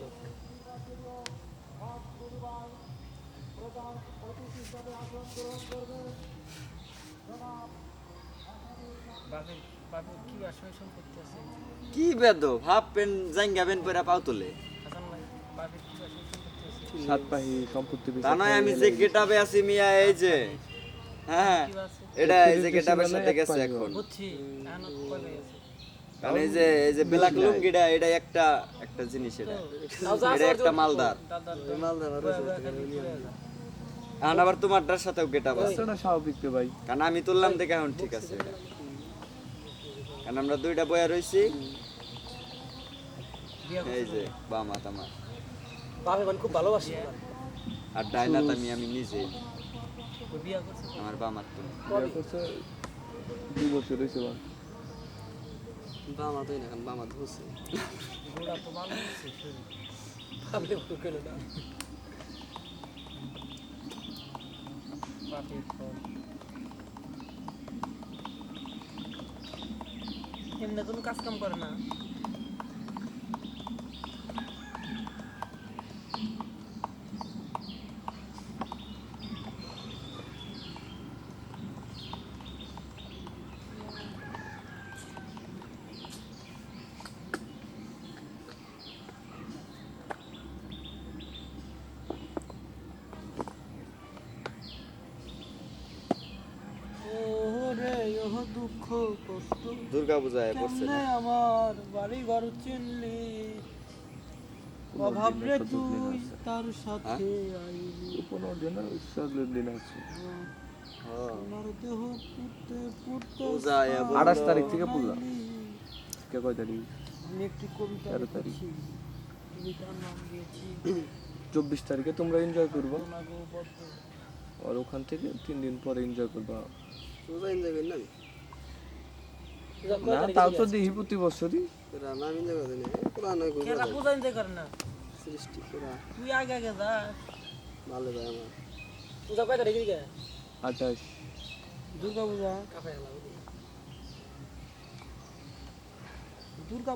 লোক। কি বেদ হাফ প্যান্ট জাঙ্গা প্যান্ট পরে পাও তোলে। আসলে সম্পত্তি সাত পাহি সম্পত্তি তা নয় আমি যে গেটাবে আছি মিয়া এই যে। হ্যাঁ এটা এই যে গেটাবের সাথে গেছে এখন। বুঝছি এখন কয় ভাই আছে কারণ এই যে এই যে ব্ল্যাক লুঙ্গিটা এটা একটা একটা জিনিস এটা। এটা একটা মালদার। মালদার এখন আবার তোমারটার সাথেও গেটাব আছে। সেটা স্বাভাবিক রে ভাই। কারণ আমি তুললাম দেখে এখন ঠিক আছে। এটা কারণ আমরা দুইটা বয়া রইছি এই যে বামা তামা বাপে মানে খুব ভালোবাসি। আর ডাইনাত আমি আমি নিজে। বিয়া করছে। আমার বামার তুমি করছে দুই বছর হয়েছে বা বামা তো না বামা ধুছে তো শরীর বাপে ফুকেল না। বাপে ফল এমনি করে না। দুঃখ কষ্ট। দুর্গা পূজায় পড়ছে আমার বাড়ি ঘর চিনলি অভাব রে তুই তার সাথে আইলি। পনেরো দিন সাতলের দিন আছে। আঠাশ তারিখ থেকে পূজা। কে কয় তারিখ? আমি একটি কবিতা তেরো তারিখ। লিখেছি কবিতার নাম দিয়েছি। চব্বিশ তারিখে তোমরা এনজয় করব। আর ওখান থেকে তিন দিন পরে এনজয় করবা। এনজয় না না তাও তো দেখি প্রতি বছরই। কই কেরা পূজা এনজয় করে না? সৃষ্টি পুরা। তুই আগে আগে যা। ভালো যায় আমার। পূজা কয় তারিখে গে আঠাশ। দুর্গা পূজা। কাপে দুর্গা